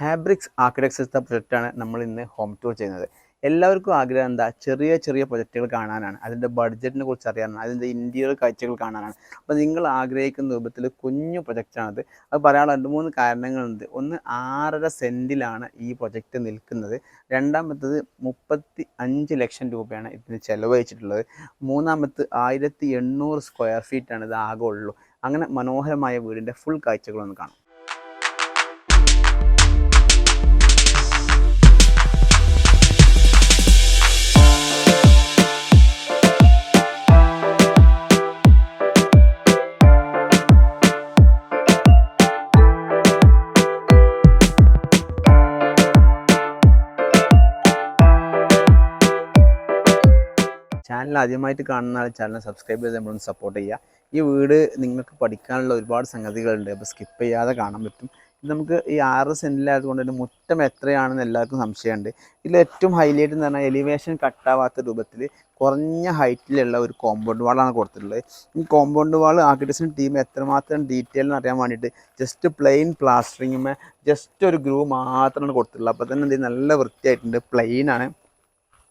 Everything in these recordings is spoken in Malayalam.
ഹാബ്രിക്സ് ആർക്കിടെക്ചർ പ്രൊജക്റ്റാണ് നമ്മൾ ഇന്ന് ഹോം ടൂർ ചെയ്യുന്നത്. എല്ലാവർക്കും ആഗ്രഹം എന്താ? ചെറിയ ചെറിയ പ്രൊജക്റ്റുകൾ കാണാനാണ്. അതിന്റെ ബഡ്ജറ്റിനെ കുറിച്ച് അറിയാനാണ്. അതിന്റെ ഇന്റീരിയർ കാഴ്ചകൾ കാണാനാണ്. അപ്പോൾ നിങ്ങൾ ആഗ്രഹിക്കുന്ന രൂപത്തിൽ കുഞ്ഞു പ്രൊജക്റ്റാണത് അത് പറയാനുള്ള രണ്ട് മൂന്ന് കാരണങ്ങളുണ്ട്. ഒന്ന് ആറര സെന്റിലാണ് ഈ പ്രൊജക്റ്റ് നിൽക്കുന്നത്. രണ്ടാമത്തത് മുപ്പത്തി അഞ്ച് ലക്ഷം രൂപയാണ് ഇതിന് ചിലവഴിച്ചിട്ടുള്ളത്. മൂന്നാമത്തെ ആയിരത്തി എണ്ണൂറ് സ്ക്വയർ ഫീറ്റാണ് ഇത് ആകെ ഉള്ളൂ അങ്ങനെ മനോഹരമായ വീടിന്റെ ഫുൾ കാഴ്ചകളൊന്ന് കാണാം. ചാനൽ ആദ്യമായിട്ട് കാണുന്ന ആൾ ചാനൽ സബ്സ്ക്രൈബ് ചെയ്ത് നമ്മളൊന്ന് സപ്പോർട്ട് ചെയ്യുക. ഈ വീട് നിങ്ങൾക്ക് പഠിക്കാനുള്ള ഒരുപാട് സംഗതികളുണ്ട്. അപ്പോൾ സ്കിപ്പ് ചെയ്യാതെ കാണാൻ പറ്റും. നമുക്ക് ഈ ആറ് സെന്റിലായതുകൊണ്ട് തന്നെ മുറ്റം എത്രയാണെന്ന് എല്ലാവർക്കും സംശയമുണ്ട്. ഇതിൽ ഏറ്റവും ഹൈലൈറ്റ് എന്ന് പറഞ്ഞാൽ എലിവേഷൻ കട്ടാവാത്ത രൂപത്തിൽ കുറഞ്ഞ ഹൈറ്റിലുള്ള ഒരു കോമ്പൗണ്ട് വാളാണ് കൊടുത്തിട്ടുള്ളത്. ഈ കോമ്പൗണ്ട് വാൾ ആർക്കിടെക്ചർ ടീം എത്രമാത്രം ഡീറ്റെയിൽ എന്ന് അറിയാൻ വേണ്ടിയിട്ട് ജസ്റ്റ് പ്ലെയിൻ പ്ലാസ്റ്ററിങ്ങുമേ ജസ്റ്റ് ഒരു ഗ്രൂ മാത്രമാണ് കൊടുത്തിട്ടുള്ളത്. അപ്പോൾ തന്നെ എന്ത് നല്ല വൃത്തിയായിട്ടുണ്ട്. പ്ലെയിൻ ആണ്.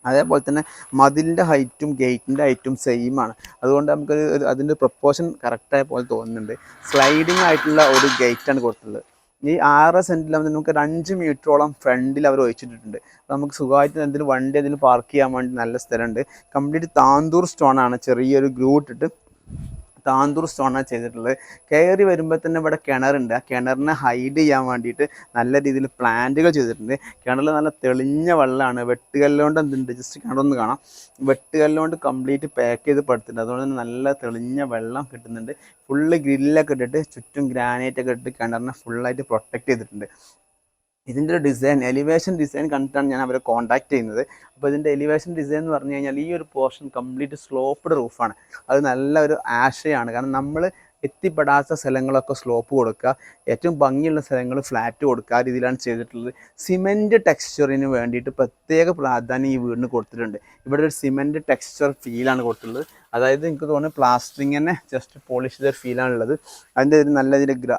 അതേപോലെ തന്നെ മതിലിന്റെ ഹൈറ്റും ഗേറ്റിന്റെ ഹൈറ്റും സെയിം ആണ്. അതുകൊണ്ട് നമുക്ക് അതിന്റെ പ്രൊപ്പോർഷൻ കറക്റ്റായ പോലെ തോന്നുന്നുണ്ട്. സ്ലൈഡിങ് ആയിട്ടുള്ള ഒരു ഗേറ്റാണ് കൊടുത്തിട്ടുള്ളത്. ഈ ആറ് സെന്റിലാകുമ്പോൾ നമുക്ക് ഒരു അഞ്ച് മീറ്ററോളം ഫ്രണ്ടിൽ അവർ ഒഴിച്ചിട്ടിട്ടുണ്ട്. അപ്പോൾ നമുക്ക് സുഖമായിട്ട് എന്തെങ്കിലും വണ്ടി എന്തെങ്കിലും പാർക്ക് ചെയ്യാൻ വേണ്ടി നല്ല സ്ഥലമുണ്ട്. കംപ്ലീറ്റ് താന്തൂർ സ്റ്റോൺ ആണ്. ചെറിയൊരു ഗ്രൂ ഇട്ടിട്ട് താന്തൂർ സ്റ്റോണാണ് ചെയ്തിട്ടുള്ളത്. കയറി വരുമ്പോൾ തന്നെ ഇവിടെ കിണറുണ്ട്. ആ കിണറിനെ ഹൈഡ് ചെയ്യാൻ വേണ്ടിയിട്ട് നല്ല രീതിയിൽ പ്ലാന്റുകൾ ചെയ്തിട്ടുണ്ട്. കിണറിൽ നല്ല തെളിഞ്ഞ വെള്ളമാണ്. വെട്ടുകല്ലുകൊണ്ട് എന്തുണ്ട്? ജസ്റ്റ് കിണറൊന്ന് കാണാം. വെട്ടുകല്ലുകൊണ്ട് കംപ്ലീറ്റ് പാക്ക് ചെയ്ത് പടുത്തിട്ടുണ്ട്. അതുകൊണ്ട് തന്നെ നല്ല തെളിഞ്ഞ വെള്ളം കിട്ടുന്നുണ്ട്. ഫുള്ള് ഗ്രില്ലൊക്കെ ഇട്ടിട്ട് ചുറ്റും ഗ്രാനൈറ്റ് ഒക്കെ ഇട്ടിട്ട് കിണറിനെ ഫുള്ളായിട്ട് പ്രൊട്ടക്റ്റ് ചെയ്തിട്ടുണ്ട്. ഇതിന്റെ ഒരു ഡിസൈൻ എലിവേഷൻ ഡിസൈൻ കണ്ടിട്ടാണ് ഞാൻ അവരെ കോൺടാക്ട് ചെയ്യുന്നത്. അപ്പോൾ ഇതിന്റെ എലിവേഷൻ ഡിസൈൻ എന്ന് പറഞ്ഞു കഴിഞ്ഞാൽ ഈ ഒരു പോർഷൻ കംപ്ലീറ്റ് സ്ലോപ്പ്ഡ് റൂഫാണ് അത് നല്ല ഒരു ആശയാണ് കാരണം നമ്മൾ എത്തിപ്പെടാത്ത സ്ഥലങ്ങളൊക്കെ സ്ലോപ്പ് കൊടുക്കുക. ഏറ്റവും ഭംഗിയുള്ള സ്ഥലങ്ങൾ ഫ്ലാറ്റ് കൊടുക്കുക. ആ രീതിയിലാണ് ചെയ്തിട്ടുള്ളത്. സിമെന്റ് ടെക്സ്ചറിന് വേണ്ടിയിട്ട് പ്രത്യേക പ്രാധാന്യം ഈ വീടിന് കൊടുത്തിട്ടുണ്ട്. ഇവിടെ ഒരു സിമെന്റ് ടെക്സ്ചർ ഫീലാണ് കൊടുത്തിട്ടുള്ളത്. അതായത് എനിക്ക് തോന്നുന്നു പ്ലാസ്റ്ററിങ് തന്നെ ജസ്റ്റ് പോളിഷ് ചെയ്ത ഫീലാണുള്ളത് അതിന്റെ ഒരു നല്ല ഇതിൽ ഗ്രാ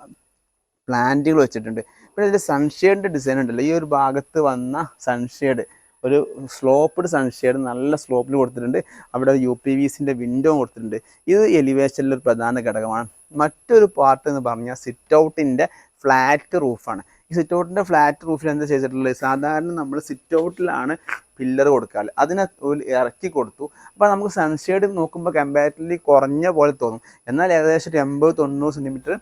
പ്ലാന്റുകൾ വെച്ചിട്ടുണ്ട്. പിന്നെ ഇതിന്റെ സൺഷെയ്ഡിന്റെ ഡിസൈൻ ഉണ്ടല്ലോ. ഈ ഒരു ഭാഗത്ത് വന്ന സൺഷെയ്ഡ് ഒരു സ്ലോപ്പ്ഡ് സൺഷെയ്ഡ് നല്ല സ്ലോപ്പിൽ കൊടുത്തിട്ടുണ്ട്. അവിടെ യു പി വി സിന്റെ വിൻഡോ കൊടുത്തിട്ടുണ്ട്. ഇത് എലിവേഷനിലെ ഒരു പ്രധാന ഘടകമാണ്. മറ്റൊരു പാർട്ട് എന്ന് പറഞ്ഞാൽ സിറ്റ് ഔട്ടിന്റെ ഫ്ലാറ്റ് റൂഫാണ് ഈ സിറ്റ് ഔട്ടിന്റെ ഫ്ലാറ്റ് റൂഫിൽ എന്താ ചെയ്തിട്ടുള്ളത്? സാധാരണ നമ്മൾ സിറ്റ് ഔട്ടിലാണ് പില്ലർ കൊടുക്കാറ്. അതിനെ ഇറക്കി കൊടുത്തു. അപ്പോൾ നമുക്ക് സൺഷെയ്ഡ് നോക്കുമ്പോൾ കമ്പാരിറ്റീവ്ലി കുറഞ്ഞ പോലെ തോന്നും. എന്നാൽ ഏകദേശം ഒരു എൺപത് തൊണ്ണൂറ് സെന്റിമീറ്റർ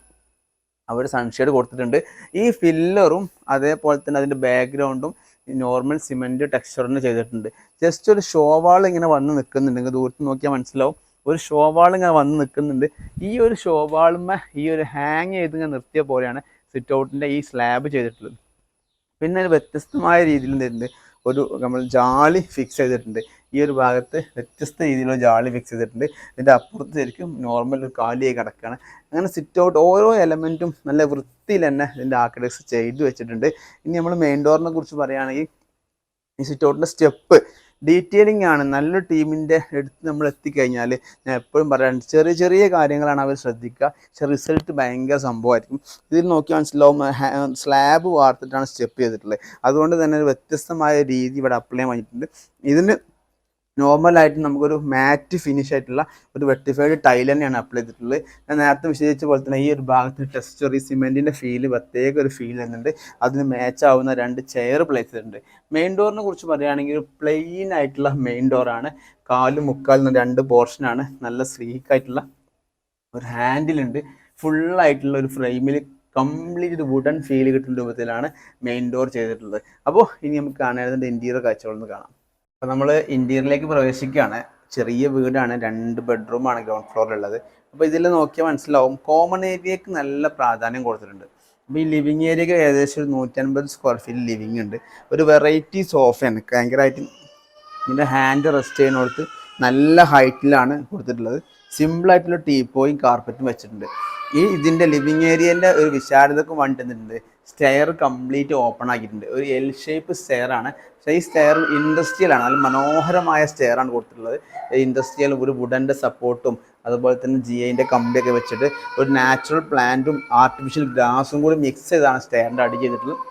അവർ സൺഷെയ്ഡ് കൊടുത്തിട്ടുണ്ട്. ഈ ഫില്ലറും അതേപോലെ തന്നെ അതിന്റെ ബാക്ക്ഗ്രൗണ്ടും നോർമൽ സിമെന്റ് ടെക്സ്ചറിന് ചെയ്തിട്ടുണ്ട്. ജസ്റ്റ് ഒരു ഷോവാൾ ഇങ്ങനെ വന്ന് നിൽക്കുന്നുണ്ടെങ്കിൽ ദൂരത്ത് നോക്കിയാൽ മനസ്സിലാവും. ഒരു ഷോവാൾ ഇങ്ങനെ വന്ന് നിൽക്കുന്നുണ്ട്. ഈ ഒരു ഷോവാളുമ്മ ഈ ഒരു ഹാങ് ചെയ്ത് ഇങ്ങനെ നിർത്തിയ പോലെയാണ് സിറ്റ് ഔട്ടിന്റെ ഈ സ്ലാബ് ചെയ്തിട്ടുള്ളത്. പിന്നെ വ്യത്യസ്തമായ രീതിയിൽ എന്തുണ്ട് ഒരു നമ്മൾ ജാളി ഫിക്സ് ചെയ്തിട്ടുണ്ട്. ഈ ഒരു ഭാഗത്ത് വ്യത്യസ്ത രീതിയിലുള്ള ജാളി ഫിക്സ് ചെയ്തിട്ടുണ്ട്. ഇതിന്റെ അപ്പുറത്ത് ശരിക്കും നോർമൽ ഒരു കാലിയായി കിടക്കുകയാണ്. അങ്ങനെ സിറ്റ് ഔട്ട് ഓരോ എലമെന്റും നല്ല വൃത്തിയിൽ തന്നെ ഇതിന്റെ ആർക്കിടെക്സ് ചെയ്തു വെച്ചിട്ടുണ്ട്. ഇനി നമ്മൾ മെയിൻ ഡോറിനെ കുറിച്ച് പറയുകയാണെങ്കിൽ ഈ സിറ്റ് ഔട്ടിന്റെ സ്റ്റെപ്പ് ഡീറ്റെയിലിംഗ് ആണ്. നല്ലൊരു ടീമിന്റെ അടുത്ത് നമ്മൾ എത്തിക്കഴിഞ്ഞാൽ ഞാൻ എപ്പോഴും പറയാറുണ്ട് ചെറിയ ചെറിയ കാര്യങ്ങളാണ് അവർ ശ്രദ്ധിക്കുക. പക്ഷെ റിസൾട്ട് ഭയങ്കര സംഭവമായിരിക്കും. ഇതിൽ നോക്കിയാൽ മനസ്സിലാവും സ്ലാബ് വാർത്തിട്ടാണ് സ്റ്റെപ്പ് ചെയ്തിട്ടുള്ളത്. അതുകൊണ്ട് തന്നെ ഒരു വ്യത്യസ്തമായ രീതി ഇവിടെ അപ്ലൈ ചെയ്യാൻ പറ്റിയിട്ടുണ്ട് ഇതിന് നോർമലായിട്ട് നമുക്കൊരു മാറ്റ് ഫിനിഷ് ആയിട്ടുള്ള ഒരു വെട്ടിഫൈഡ് ടൈൽ തന്നെയാണ് അപ്ലൈ ചെയ്തിട്ടുള്ളത്. ഞാൻ നേരത്തെ വിശദീകരിച്ച പോലെ തന്നെ ഈ ഒരു ഭാഗത്ത് ടെക്സ്ചർ ഈ സിമെന്റിന്റെ ഫീൽ പ്രത്യേക ഒരു ഫീൽ തന്നുണ്ട് അതിന് മാച്ച് ആവുന്ന രണ്ട് ചെയർ പ്ലേസ് ചെയ്തിട്ടുണ്ട് മെയിൻ ഡോറിനെ കുറിച്ച് പറയുകയാണെങ്കിൽ പ്ലെയിൻ ആയിട്ടുള്ള മെയിൻ ഡോറാണ് കാലും മുക്കാലും രണ്ട് പോർഷനാണ് നല്ല സ്ലീക്ക് ആയിട്ടുള്ള ഒരു ഹാൻഡിലുണ്ട് ഫുള്ളായിട്ടുള്ള ഒരു ഫ്രെയിമിൽ കംപ്ലീറ്റ് വുഡൻ ഫീൽ കിട്ടുന്ന രൂപത്തിലാണ് മെയിൻ ഡോർ ചെയ്തിട്ടുള്ളത്. അപ്പോൾ ഇനി നമുക്ക് കാണേണ്ടതിന്റെ ഇന്റീരിയർ കാഴ്ചകളൊന്ന് കാണാം. അപ്പോൾ നമ്മൾ ഇന്റീരിയറിലേക്ക് പ്രവേശിക്കുകയാണ്. ചെറിയ വീടാണ് രണ്ട് ബെഡ്റൂമാണ് ഗ്രൗണ്ട് ഫ്ലോറിലുള്ളത് അപ്പോൾ ഇതിൽ നോക്കിയാൽ മനസ്സിലാവും കോമൺ ഏരിയക്ക് നല്ല പ്രാധാന്യം കൊടുത്തിട്ടുണ്ട്. അപ്പോൾ ഈ ലിവിങ് ഏരിയക്ക് ഏകദേശം ഒരു നൂറ്റൻപത് സ്ക്വയർ ഫീറ്റ് ലിവിങ് ഉണ്ട്. ഒരു വെറൈറ്റി സോഫയാണ് ഭയങ്കരമായിട്ട് ഇതിന്റെ ഹാൻഡ് റെസ്റ്റ് ചെയ്യുന്നിടത്ത് നല്ല ഹൈറ്റിലാണ് കൊടുത്തിട്ടുള്ളത്. സിമ്പിളായിട്ടുള്ള ടീപ്പോയും കാർപ്പറ്റും വെച്ചിട്ടുണ്ട്. ഈ ഇതിന്റെ ലിവിങ് ഏരിയേന്റെ ഒരു വിശാലതക്ക് വേണ്ടിയിട്ടുണ്ട്. സ്റ്റെയർ കംപ്ലീറ്റ് ഓപ്പൺ ആക്കിയിട്ടുണ്ട്. ഒരു എൽ ഷേപ്പ് സ്റ്റെയർ ആണ്. പക്ഷേ ഈ സ്റ്റെയർ ഇൻഡസ്ട്രിയൽ ആണ്. മനോഹരമായ സ്റ്റെയർ ആണ് കൊടുത്തിട്ടുള്ളത്. ഇൻഡസ്ട്രിയൽ ഒരു വുഡന്റെ സപ്പോർട്ടും അതുപോലെ തന്നെ ജി ഐന്റെ കമ്പിയൊക്കെ വെച്ചിട്ട് ഒരു നാച്ചുറൽ പ്ലാന്റും ആർട്ടിഫിഷ്യൽ ഗ്ലാസും കൂടി മിക്സ് ചെയ്താണ് സ്റ്റെയറിന്റെ അടി ചെയ്തിട്ടുള്ളത്.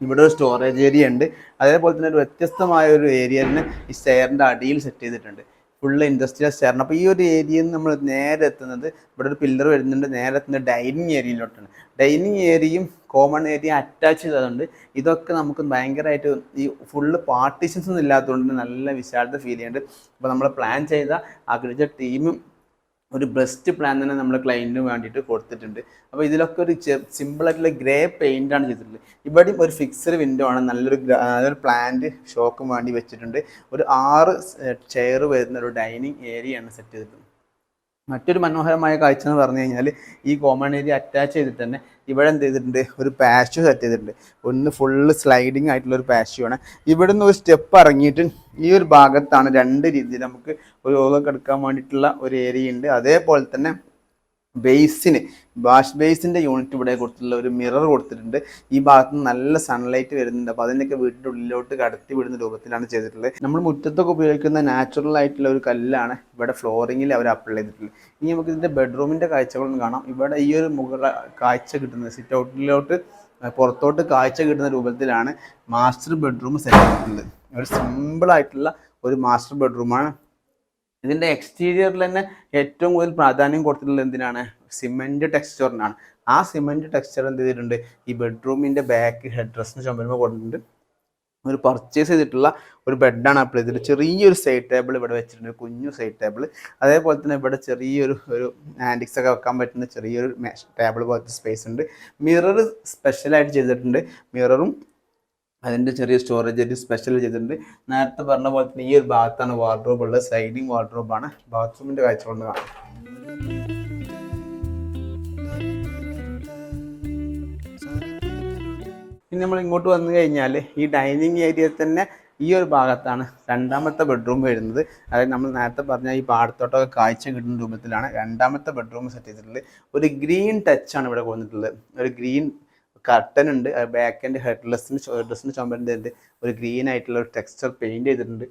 ഇവിടെ ഒരു സ്റ്റോറേജ് ഏരിയ ഉണ്ട്. അതേപോലെ തന്നെ ഒരു വ്യത്യസ്തമായ ഒരു ഏരിയ തന്നെ ഈ സ്റ്റെയറിന്റെ അടിയിൽ സെറ്റ് ചെയ്തിട്ടുണ്ട്. ഫുള്ള് ഇൻഡസ്ട്രിയൽ ചേർന്ന് അപ്പോൾ ഈ ഒരു ഏരിയയിൽ നിന്ന് നമ്മൾ നേരെ എത്തുന്നത് ഇവിടെ ഒരു പില്ലർ വരുന്നുണ്ട്. നേരെ എത്തുന്നത് ഡൈനിങ് ഏരിയയിലോട്ടാണ് ഡൈനിങ് ഏരിയയും കോമൺ ഏരിയ അറ്റാച്ച് ചെയ്തതുകൊണ്ട് ഇതൊക്കെ നമുക്ക് ഭയങ്കരമായിട്ട് ഈ ഫുള്ള് പാർട്ടീഷൻസ് ഒന്നും ഇല്ലാത്തതുകൊണ്ട് നല്ല വിശാലത ഫീൽ ചെയ്യുന്നുണ്ട്. അപ്പോൾ നമ്മൾ പ്ലാൻ ചെയ്ത ആഗ്രഹിച്ച ടീമും ഒരു ബെസ്റ്റ് പ്ലാൻ തന്നെ നമ്മുടെ ക്ലയന്റിന് വേണ്ടിയിട്ട് കൊടുത്തിട്ടുണ്ട്. അപ്പോൾ ഇതിലൊക്കെ ഒരു സിമ്പിൾ ആയിട്ടുള്ള ഗ്രേ പെയിന്റ് ആണ് ചെയ്തിട്ടുള്ളത്. ഇവിടെയും ഒരു ഫിക്സഡ് വിൻഡോ ആണ് നല്ലൊരു നല്ലൊരു പ്ലാന്റ് ഷോക്കും വേണ്ടി വെച്ചിട്ടുണ്ട്. ഒരു ആറ് ചെയർ വരുന്ന ഒരു ഡൈനിങ് ഏരിയ ആണ് സെറ്റ് ചെയ്തിട്ടുള്ളത്. മറ്റൊരു മനോഹരമായ കാഴ്ച എന്ന് പറഞ്ഞു കഴിഞ്ഞാൽ ഈ കോമൺ ഏരിയ അറ്റാച്ച് ചെയ്തിട്ട് തന്നെ ഇവിടെ എന്ത് ചെയ്തിട്ടുണ്ട്? ഒരു പാച്ച് സെറ്റ് ചെയ്തിട്ടുണ്ട്. ഒന്ന് ഫുള്ള് സ്ലൈഡിങ് ആയിട്ടുള്ള ഒരു പാഷ്യൂ ആണ്. ഇവിടെ നിന്ന് ഒരു സ്റ്റെപ്പ് ഇറങ്ങിയിട്ട് ഈ ഒരു ഭാഗത്താണ് രണ്ട് രീതിയിൽ നമുക്ക് ഒരു ഓതൊക്കെ എടുക്കാൻ വേണ്ടിയിട്ടുള്ള ഒരു ഏരിയ ഉണ്ട്. അതേപോലെ തന്നെ ബേസിന് ബാഷ് ബേസിന്റെ യൂണിറ്റ് ഇവിടെ കൊടുത്തിട്ടുള്ള ഒരു മിറർ കൊടുത്തിട്ടുണ്ട്. ഈ ഭാഗത്ത് നല്ല സൺലൈറ്റ് വരുന്നുണ്ട്. അപ്പോൾ അതിന്റെയൊക്കെ വീടിന്റെ ഉള്ളിലോട്ട് കടത്തി വിടുന്ന രൂപത്തിലാണ് ചെയ്തിട്ടുള്ളത്. നമ്മൾ മുറ്റത്തൊക്കെ ഉപയോഗിക്കുന്ന നാച്ചുറൽ ആയിട്ടുള്ള ഒരു കല്ലാണ് ഇവിടെ ഫ്ലോറിങ്ങിൽ അവർ അപ്ലൈ ചെയ്തിട്ടുള്ളത്. ഇനി നമുക്ക് ഇതിന്റെ ബെഡ്റൂമിന്റെ കാഴ്ചകളൊന്നും കാണാം. ഇവിടെ ഈ ഒരു മുകള കാഴ്ച കിട്ടുന്നത് സിറ്റ് ഔട്ടിലോട്ട് പുറത്തോട്ട് കാഴ്ച കിട്ടുന്ന രൂപത്തിലാണ് മാസ്റ്റർ ബെഡ്റൂം സെറ്റ് ചെയ്തിട്ടുള്ളത്. ഒരു സിമ്പിൾ ആയിട്ടുള്ള ഒരു മാസ്റ്റർ ബെഡ്റൂമാണ് ഇതിന്റെ എക്സ്റ്റീരിയറിൽ തന്നെ ഏറ്റവും കൂടുതൽ പ്രാധാന്യം കൊടുത്തിട്ടുള്ളത് എന്തിനാണ്? സിമെന്റ് ടെക്സ്ചറിനാണ് ആ സിമെന്റ് ടെക്സ്ചർ എന്ത് ചെയ്തിട്ടുണ്ട്? ഈ ബെഡ്റൂമിന്റെ ബാക്ക് ഹെഡ് ഡ്രസ്സിന് ചുമരുമ്പോൾ കൊടുത്തിട്ടുണ്ട് ഒരു പർച്ചേസ് ചെയ്തിട്ടുള്ള ഒരു ബെഡാണ് അപ്ലൈ ചെയ്തിട്ട് ചെറിയൊരു സൈഡ് ടേബിൾ ഇവിടെ വെച്ചിട്ടുണ്ട്. കുഞ്ഞു സൈഡ് ടേബിൾ അതേപോലെ തന്നെ ഇവിടെ ചെറിയൊരു ഒരു ആന്റിക്സ് ഒക്കെ വെക്കാൻ പറ്റുന്ന ചെറിയൊരു ടേബിൾ പോലത്തെ സ്പേസ് ഉണ്ട്. മിറർ സ്പെഷ്യലായിട്ട് ചെയ്തിട്ടുണ്ട്. മിററും അതിന്റെ ചെറിയ സ്റ്റോറേജ് ആയിട്ട് സ്പെഷ്യൽ ചെയ്തിട്ടുണ്ട്. നേരത്തെ പറഞ്ഞ പോലെ തന്നെ ഈ ഒരു ഭാഗത്താണ് വാർഡ്രോബ് ഉള്ളത്. സൈഡിങ് വാർഡ്രോബാണ് ബാത്റൂമിന്റെ കാഴ്ച കൊണ്ട് കാണാം. ഇനി നമ്മൾ ഇങ്ങോട്ട് വന്നു കഴിഞ്ഞാൽ ഈ ഡൈനിങ് ഏരിയയിൽ തന്നെ ഈ ഒരു ഭാഗത്താണ് രണ്ടാമത്തെ ബെഡ്റൂം വരുന്നത്. അതായത് നമ്മൾ നേരത്തെ പറഞ്ഞ ഈ പാടത്തോട്ടൊക്കെ കാഴ്ച കിട്ടുന്ന രൂപത്തിലാണ് രണ്ടാമത്തെ ബെഡ്റൂം സെറ്റ് ചെയ്തിട്ടുള്ളത്. ഒരു ഗ്രീൻ ടച്ചാണ് ഇവിടെ കൊണ്ടിട്ടുള്ളത് ഒരു ഗ്രീൻ കർട്ടൻ ഉണ്ട്. ബാക്ക് ആൻഡ് ഹെഡ്ലെസ്സിന് ഹെഡ്രസ്സിന് ചുമരിന്റെ ഒരു ഗ്രീൻ ആയിട്ടുള്ള ഒരു ടെക്സ്ചർ പെയിന്റ് ചെയ്തിട്ടുണ്ട്.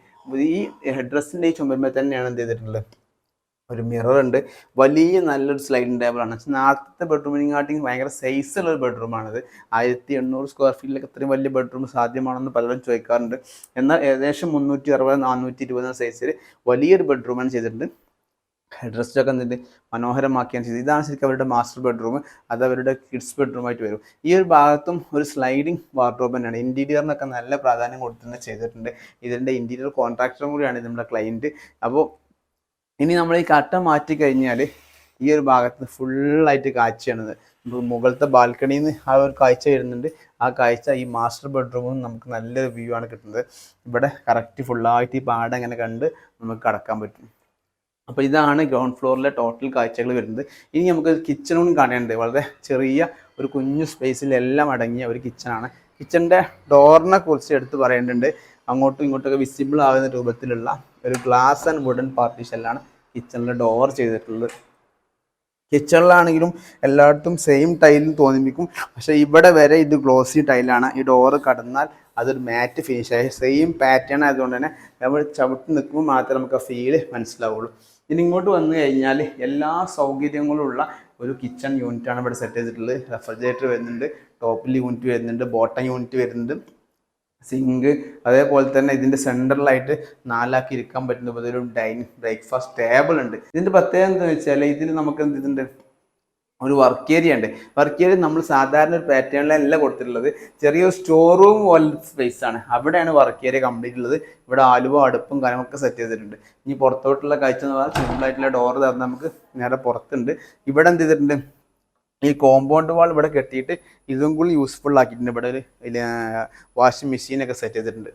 ഈ ഹെഡ് ഹെഡ്രസ്സിന്റെ ഈ ചുമരുമ്പോൾ തന്നെയാണ് എന്ത് ചെയ്തിട്ടുള്ളത്? ഒരു മിറർ ഉണ്ട്. വലിയ നല്ലൊരു സ്ലൈഡിംഗ് ടേബിളാണ് നാളത്തെ ബെഡ്റൂമിനെക്കാട്ടി ഭയങ്കര സൈസ് ഉള്ള ഒരു ബെഡ്റൂമാണിത് ആയിരത്തി എണ്ണൂറ് സ്ക്വയർ ഫീറ്റിലൊക്കെ ഇത്രയും വലിയ ബെഡ്റൂം സാധ്യമാണെന്ന് പലരും ചോദിക്കാറുണ്ട്. എന്നാൽ ഏകദേശം മുന്നൂറ്റി അറുപത് നാനൂറ്റി ഇരുപത് സൈസിൽ വലിയൊരു ബെഡ്റൂമാണ് ചെയ്തിട്ടുണ്ട്. ഡ്രസ്സൊക്കെ നിന്ന് മനോഹരമാക്കിയാണ് ചെയ്തത്. ഇതാണ് ശരിക്കും അവരുടെ മാസ്റ്റർ ബെഡ്റൂം അത് അവരുടെ കിഡ്സ് ബെഡ്റൂമായിട്ട് വരും. ഈ ഒരു ഭാഗത്തും ഒരു സ്ലൈഡിംഗ് വാർഡ്രോബ് തന്നെയാണ്. ഇന്റീരിയറിനൊക്കെ നല്ല പ്രാധാന്യം കൊടുത്തുതന്നെ ചെയ്തിട്ടുണ്ട്. ഇതിന്റെ ഇന്റീരിയർ കോൺട്രാക്ടറും കൂടിയാണ് നമ്മുടെ ക്ലയന്റ് അപ്പോൾ ഇനി നമ്മൾ ഈ കട്ട മാറ്റി കഴിഞ്ഞാൽ ഈ ഒരു ഭാഗത്ത് ഫുള്ളായിട്ട് കാഴ്ചയാണ് മുകളിലത്തെ ബാൽക്കണിയിൽ നിന്ന് ആ ഒരു കാഴ്ച വരുന്നുണ്ട്. ആ കാഴ്ച ഈ മാസ്റ്റർ ബെഡ്റൂമും നമുക്ക് നല്ലൊരു വ്യൂ ആണ് കിട്ടുന്നത്. ഇവിടെ കറക്റ്റ് ഫുള്ളായിട്ട് ഈ പാടം ഇങ്ങനെ കണ്ട് നമുക്ക് കടക്കാൻ പറ്റും. അപ്പോൾ ഇതാണ് ഗ്രൗണ്ട് ഫ്ലോറിലെ ടോട്ടൽ കാഴ്ചകൾ വരുന്നത്. ഇനി നമുക്ക് കിച്ചണും കാണേണ്ടത്. വളരെ ചെറിയ ഒരു കുഞ്ഞു സ്പേസിൽ എല്ലാം അടങ്ങിയ ഒരു കിച്ചണാണ് കിച്ചണിന്റെ ഡോറിനെ കുറിച്ച് എടുത്ത് പറയേണ്ടത് അങ്ങോട്ടും ഇങ്ങോട്ടൊക്കെ വിസിബിൾ ആകുന്ന രൂപത്തിലുള്ള ഒരു ഗ്ലാസ് ആൻഡ് വുഡൻ പാർട്ടീഷനിലാണ് കിച്ചണിലെ ഡോർ ചെയ്തിട്ടുള്ളത്. കിച്ചണിലാണെങ്കിലും എല്ലായിടത്തും സെയിം ടൈലും തോന്നിപ്പിക്കും. പക്ഷേ ഇവിടെ വരെ ഇത് ഗ്ലോസി ടൈലാണ് ഈ ഡോറ് കടന്നാൽ അതൊരു മാറ്റ് ഫിനിഷ് ആയി. സെയിം പാറ്റേൺ ആയതുകൊണ്ട് തന്നെ നമ്മൾ ചവിട്ടി നിൽക്കുമ്പോൾ മാത്രമേ നമുക്ക് ആ ഫീൽ മനസ്സിലാവുള്ളൂ. ഇനി ഇങ്ങോട്ട് വന്നു കഴിഞ്ഞാൽ എല്ലാ സൗകര്യങ്ങളുള്ള ഒരു കിച്ചൺ ആണ് ഇവിടെ സെറ്റ് ചെയ്തിട്ടുള്ളത്. റെഫ്രിജറേറ്റർ വരുന്നുണ്ട് ടോപ്പിൽ യൂണിറ്റ് വരുന്നുണ്ട് ബോട്ടം യൂണിറ്റ് വരുന്നുണ്ട്. സിങ്ക് അതേപോലെ തന്നെ ഇതിന്റെ സെന്ററിലായിട്ട് നാലാക്കി ഇരിക്കാൻ പറ്റുന്ന പോലെ ഒരു ഡൈനിങ് ബ്രേക്ക്ഫാസ്റ്റ് ടേബിൾ ഉണ്ട്. ഇതിന്റെ പ്രത്യേകത എന്താണെന്ന് വെച്ചാൽ ഇതിൽ നമുക്ക് എന്ത് ഇതുണ്ട്? ഒരു വർക്ക് ഏരിയ ഉണ്ട്. വർക്ക് ഏരിയ നമ്മൾ സാധാരണ ഒരു പാറ്റേണിലല്ല കൊടുത്തിട്ടുള്ളത്. ചെറിയൊരു സ്റ്റോർ റൂം പോലെ സ്പേസ് ആണ്. അവിടെയാണ് വർക്ക് ഏരിയ കംപ്ലീറ്റ് ഉള്ളത്. ഇവിടെ ആലുവ അടുപ്പും കാര്യങ്ങളൊക്കെ സെറ്റ് ചെയ്തിട്ടുണ്ട്. ഇനി പുറത്തോട്ടുള്ള കാഴ്ച എന്ന് പറഞ്ഞാൽ സിമ്പിൾ ആയിട്ടുള്ള ഡോർ തന്നെ നമുക്ക് നേരെ പുറത്തുണ്ട്. ഇവിടെ എന്ത് ചെയ്തിട്ടുണ്ട്? ഈ കോമ്പൗണ്ട് വാൾ ഇവിടെ കെട്ടിയിട്ട് ഇതും കൂടി യൂസ്ഫുൾ ആക്കിയിട്ടുണ്ട്. ഇവിടെ ഒരു വാഷിംഗ് മെഷീനൊക്കെ സെറ്റ് ചെയ്തിട്ടുണ്ട്.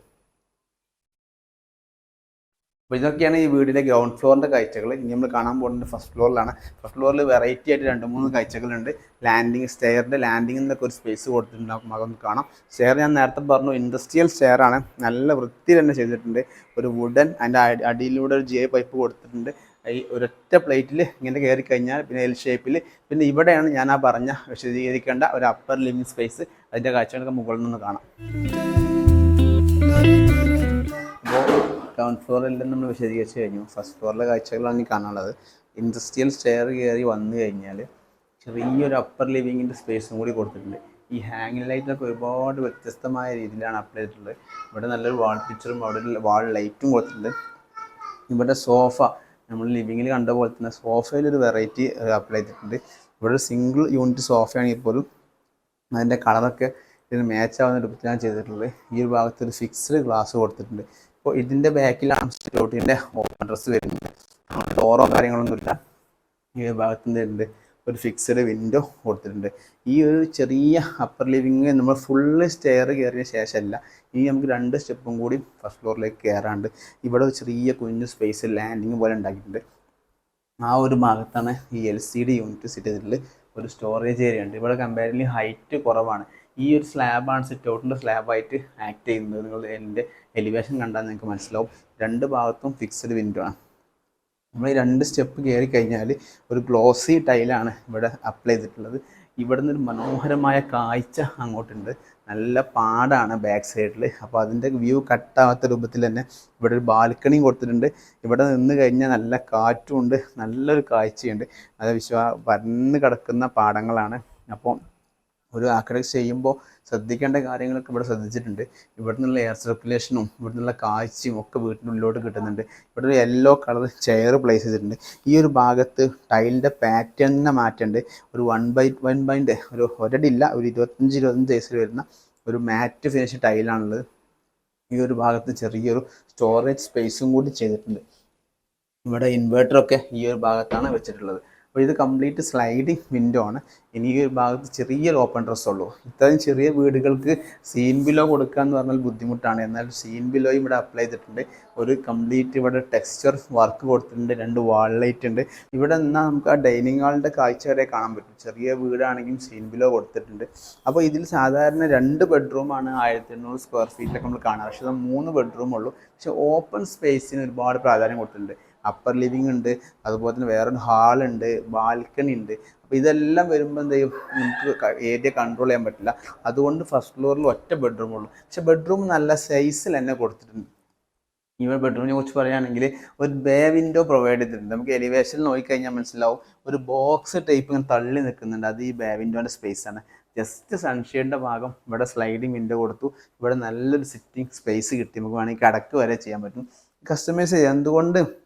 അപ്പോൾ ഇതൊക്കെയാണ് ഈ വീടിന്റെ ഗ്രൗണ്ട് ഫ്ലോറിന്റെ കാഴ്ചകൾ ഇനി നമ്മൾ കാണാൻ പോകുന്നത് ഫസ്റ്റ് ഫ്ലോറിലാണ് ഫസ്റ്റ് ഫ്ലോറിൽ വെറൈറ്റി ആയിട്ട് രണ്ട് മൂന്ന് കാഴ്ചകളുണ്ട്. ലാൻഡിങ് സ്റ്റെയറിന്റെ ലാൻഡിങ്ങിൽ നിന്നൊക്കെ ഒരു സ്പേസ് കൊടുത്തിട്ടുണ്ടാകും അതൊന്ന് കാണാം. സ്റ്റെയർ ഞാൻ നേരത്തെ പറഞ്ഞു ഇൻഡസ്ട്രിയൽ സ്റ്റെയറാണ് നല്ല വൃത്തി തന്നെ ചെയ്തിട്ടുണ്ട്. ഒരു വുഡൻ അതിന്റെ അടിയിലൂടെ ഒരു ജെ പൈപ്പ് കൊടുത്തിട്ടുണ്ട്. ഈ ഒരൊറ്റ പ്ലേറ്റിൽ ഇങ്ങനെ കയറി കഴിഞ്ഞാൽ പിന്നെ എൽ ഷേപ്പിൽ പിന്നെ ഇവിടെയാണ് ഞാൻ ആ പറഞ്ഞ വിശദീകരിക്കേണ്ട ഒരു അപ്പർ ലിവിങ് സ്പേസ് അതിന്റെ കാഴ്ചകളൊക്കെ മുകളിൽ നിന്ന് കാണാം. ഗ്രൗണ്ട് ഫ്ലോറിൽ നമ്മൾ വിശദീകരിച്ച് കഴിഞ്ഞു. ഫസ്റ്റ് ഫ്ലോറിലെ കാഴ്ചകളാണ് ഈ കാണാനുള്ളത്. ഇൻഡസ്ട്രിയൽ സ്റ്റെയർ കയറി വന്നു കഴിഞ്ഞാൽ ചെറിയൊരു അപ്പർ ലിവിങ്ങിന്റെ സ്പേസും കൂടി കൊടുത്തിട്ടുണ്ട്. ഈ ഹാങ്ങിങ് ലൈറ്റൊക്കെ ഒരുപാട് വ്യത്യസ്തമായ രീതിയിലാണ് അപ്ലൈ ചെയ്തിട്ടുള്ളത്. ഇവിടെ നല്ലൊരു വാൾ പിക്ചറും അവിടെ വാൾ ലൈറ്റും കൊടുത്തിട്ടുണ്ട്. ഇവിടെ സോഫ നമ്മൾ ലിവിങ്ങിൽ കണ്ട പോലെ തന്നെ സോഫയിൽ ഒരു വെറൈറ്റി അപ്ലൈ ചെയ്തിട്ടുണ്ട്. ഇവിടെ ഒരു സിംഗിൾ യൂണിറ്റ് സോഫയാണെങ്കിൽ പോലും അതിന്റെ കളറൊക്കെ ഇതിന് മാച്ച് ആവുന്ന രൂപത്തിലാണ് ചെയ്തിട്ടുള്ളത്. ഈ ഒരു ഭാഗത്ത് ഒരു ഫിക്സ്ഡ് ഗ്ലാസ് കൊടുത്തിട്ടുണ്ട്. അപ്പോൾ ഇതിന്റെ ബാക്കിലാണ് സ്റ്റോട്ടിന്റെ ഓപ്പൺ ഡ്രസ്സ് വരുന്നത്. ഡോറോ കാര്യങ്ങളൊന്നുമില്ല. ഈ ഭാഗത്തു ഉണ്ട് ഒരു ഫിക്സഡ് വിൻഡോ കൊടുത്തിട്ടുണ്ട്. ഈ ഒരു ചെറിയ അപ്പർ ലിവിങ് നമ്മൾ ഫുള്ള് സ്റ്റെയർ കയറിയ ശേഷമല്ല ഇനി നമുക്ക് രണ്ട് സ്റ്റെപ്പും കൂടി ഫസ്റ്റ് ഫ്ലോറിലേക്ക് കയറാണ്ട് ഇവിടെ ഒരു ചെറിയ കുഞ്ഞു സ്പേസ് ലാൻഡിങ് പോലെ ഉണ്ടാക്കിയിട്ടുണ്ട്. ആ ഒരു ഭാഗത്താണ് ഈ L C D unit set ഒരു സ്റ്റോറേജ് ഏരിയ ഉണ്ട്. ഇവിടെ കമ്പാരിറ്റീവ്ലി ഹൈറ്റ് കുറവാണ്. ഈ ഒരു സ്ലാബാണ് സിറ്റ് ഔട്ടിന്റെ സ്ലാബായിട്ട് ആക്ട് ചെയ്യുന്നത്. നിങ്ങൾ എന്റെ എലിവേഷൻ കണ്ടാൽ നിങ്ങൾക്ക് മനസ്സിലാവും. രണ്ട് ഭാഗത്തും ഫിക്സഡ് വിൻഡോ ആണ്. നമ്മൾ ഈ രണ്ട് സ്റ്റെപ്പ് കയറി കഴിഞ്ഞാൽ ഒരു ഗ്ലോസി ടൈലാണ് ഇവിടെ അപ്ലൈ ചെയ്തിട്ടുള്ളത്. ഇവിടെ നിന്നൊരു മനോഹരമായ കാഴ്ച അങ്ങോട്ടുണ്ട്. നല്ല പാടാണ് ബാക്ക് സൈഡിൽ അപ്പോൾ അതിന്റെ വ്യൂ കട്ടാവാത്ത രൂപത്തിൽ തന്നെ ഇവിടെ ഒരു ബാൽക്കണിയും കൊടുത്തിട്ടുണ്ട്. ഇവിടെ നിന്ന് കഴിഞ്ഞാൽ നല്ല കാറ്റുമുണ്ട്. നല്ലൊരു കാഴ്ചയുണ്ട്. അത് വിശ്വാ പരന്ന് കിടക്കുന്ന പാടങ്ങളാണ്. അപ്പോൾ ഒരു ആക്രഡിക്സ് ചെയ്യുമ്പോൾ ശ്രദ്ധിക്കേണ്ട കാര്യങ്ങളൊക്കെ ഇവിടെ ശ്രദ്ധിച്ചിട്ടുണ്ട്. ഇവിടെ നിന്നുള്ള എയർ സർക്കുലേഷനും ഇവിടെ നിന്നുള്ള കാഴ്ചയും ഒക്കെ വീട്ടിനുള്ളിലോട്ട് കിട്ടുന്നുണ്ട്. ഇവിടെ ഒരു യെല്ലോ കളർ ചെയർ പ്ലേസ് ചെയ്തിട്ടുണ്ട്. ഈ ഒരു ഭാഗത്ത് ടൈലിന്റെ പാറ്റേൺ തന്നെ മാറ്റേണ്ട. ഒരു വൺ ബൈ വൺ ബൈന്റെ ഒരു ഒരടില്ല ഒരു ഇരുപത്തഞ്ച് ഇരുപത്തഞ്ച് വയസ്സിൽ വരുന്ന ഒരു മാറ്റ് ഫിനിഷ് ടൈലാണുള്ളത് ഈ ഒരു ഭാഗത്ത് ചെറിയൊരു സ്റ്റോറേജ് സ്പേസും കൂടി ചെയ്തിട്ടുണ്ട്. ഇവിടെ ഇൻവേർട്ടറൊക്കെ ഈ ഒരു ഭാഗത്താണ് വെച്ചിട്ടുള്ളത്. അപ്പോൾ ഇത് കംപ്ലീറ്റ് സ്ലൈഡിങ് വിൻഡോ ആണ്. ഇനി ഒരു ഭാഗത്ത് ചെറിയൊരു ഓപ്പൺ ഡ്രസ് ഉള്ളൂ. ഇത്രയും ചെറിയ വീടുകൾക്ക് സീൻ ബിലോ കൊടുക്കുക എന്ന് പറഞ്ഞാൽ ബുദ്ധിമുട്ടാണ്. എന്നാൽ സീൻ ബിലോയും ഇവിടെ അപ്ലൈ ചെയ്തിട്ടുണ്ട്. ഒരു കംപ്ലീറ്റ് ഇവിടെ ടെക്സ്ചർ വർക്ക് കൊടുത്തിട്ടുണ്ട്. രണ്ട് വാൾ ലൈറ്റ് ഉണ്ട്. ഇവിടെ നിന്നാൽ നമുക്ക് ആ ഡൈനിങ് ഹാളിന്റെ കാഴ്ച വരെ കാണാൻ പറ്റും. ചെറിയ വീടാണെങ്കിലും സീൻ ബിലോ കൊടുത്തിട്ടുണ്ട്. അപ്പോൾ ഇതിൽ സാധാരണ രണ്ട് ബെഡ്റൂമാണ് ആയിരത്തി എണ്ണൂറ് സ്ക്വയർ ഫീറ്റിലൊക്കെ നമ്മൾ കാണുക പക്ഷേ ഇത് മൂന്ന് ബെഡ്റൂമുള്ളൂ പക്ഷേ ഓപ്പൺ സ്പേസിന് ഒരുപാട് പ്രാധാന്യം കൊടുത്തിട്ടുണ്ട്. അപ്പർ ലിവിങ് ഉണ്ട് അതുപോലെ തന്നെ വേറൊരു ഹാൾ ഉണ്ട് ബാൽക്കണി ഉണ്ട്. അപ്പോൾ ഇതെല്ലാം വരുമ്പോൾ എന്ത് ചെയ്യും? നമുക്ക് ഏരിയ കൺട്രോൾ ചെയ്യാൻ പറ്റില്ല. അതുകൊണ്ട് ഫസ്റ്റ് ഫ്ലോറിൽ ഒറ്റ ബെഡ്റൂം ഉള്ളൂ. പക്ഷെ ബെഡ്റൂം നല്ല സൈസിൽ തന്നെ കൊടുത്തിട്ടുണ്ട്. ഈ ബെഡ്റൂമിനെ കുറിച്ച് പറയുകയാണെങ്കിൽ ഒരു ബേ വിൻഡോ പ്രൊവൈഡ് ചെയ്തിട്ടുണ്ട്. നമുക്ക് എലിവേഷനിൽ നോക്കിക്കഴിഞ്ഞാൽ മനസ്സിലാവും. ഒരു ബോക്സ് ടൈപ്പ് ഇങ്ങനെ തള്ളി നിൽക്കുന്നുണ്ട്. അത് ഈ ബേ വിൻഡോന്റെ സ്പേസ് ആണ്. ജസ്റ്റ് സൺഷെയ്ഡിന്റെ ഭാഗം ഇവിടെ സ്ലൈഡിങ് വിൻഡോ കൊടുത്തു. ഇവിടെ നല്ലൊരു സിറ്റിംഗ് സ്പേസ് കിട്ടി. നമുക്ക് വേണമെങ്കിൽ കടക്ക് വരെ ചെയ്യാൻ പറ്റും. കസ്റ്റമൈസ് ചെയ്യാം. എന്തുകൊണ്ട്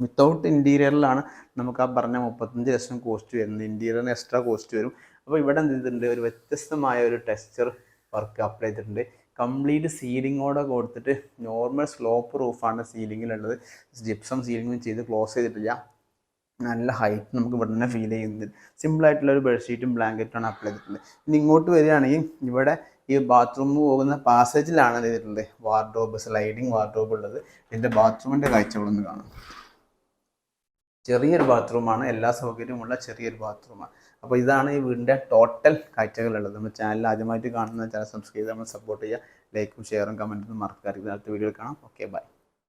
വിത്തൗട്ട് ഇന്റീരിയറിലാണ് നമുക്ക് ആ പറഞ്ഞ മുപ്പത്തഞ്ച് ലക്ഷം കോസ്റ്റ് വരുന്നത് ഇന്റീരിയറിന് എക്സ്ട്രാ കോസ്റ്റ് വരും. അപ്പോൾ ഇവിടെ എന്ത് ചെയ്തിട്ടുണ്ട്? ഒരു വ്യത്യസ്തമായ ഒരു ടെക്സ്ചർ വർക്ക് അപ്ലൈ ചെയ്തിട്ടുണ്ട്. കംപ്ലീറ്റ് സീലിങ്ങോടെ കൊടുത്തിട്ട് നോർമൽ സ്ലോപ്പ് റൂഫാണ് സീലിങ്ങിലുള്ളത് ജിപ്സം സീലിങ്ങും ചെയ്ത് ക്ലോസ് ചെയ്തിട്ടില്ല. നല്ല ഹൈറ്റ് നമുക്ക് ഇവിടെ തന്നെ ഫീൽ ചെയ്യുന്നുണ്ട്. സിമ്പിളായിട്ടുള്ള ഒരു ബെഡ്ഷീറ്റും ബ്ലാങ്കറ്റുമാണ് അപ്ലൈ ചെയ്തിട്ടുള്ളത്. ഇനി ഇങ്ങോട്ട് വരികയാണെങ്കിൽ ഇവിടെ ഈ ബാത്റൂമിൽ പോകുന്ന പാസേജിലാണ് ചെയ്തിട്ടുള്ളത്? വാർഡ്രോബ് സ്ലൈഡിങ് വാർഡ്രോബ് ഉള്ളത്. ഇതിന്റെ ബാത്റൂമിന്റെ കാഴ്ചകളൊന്ന് കാണാം. ചെറിയൊരു ബാത്റൂമാണ് എല്ലാ സൗകര്യമുള്ള ചെറിയൊരു ബാത്റൂമാണ്. അപ്പോൾ ഇതാണ് ഈ വീടിന്റെ ടോട്ടൽ കാഴ്ചകളുള്ളത്. നമ്മൾ ചാനൽ ആദ്യമായിട്ട് കാണുന്ന ചാനൽ സബ്സ്ക്രൈബ് ചെയ്ത് നമ്മൾ സപ്പോർട്ട് ചെയ്യുക. ലൈക്കും ഷെയറും കമന്റും മറക്കാറില്ല അടുത്ത വീഡിയോയിൽ കാണാം. Okay bye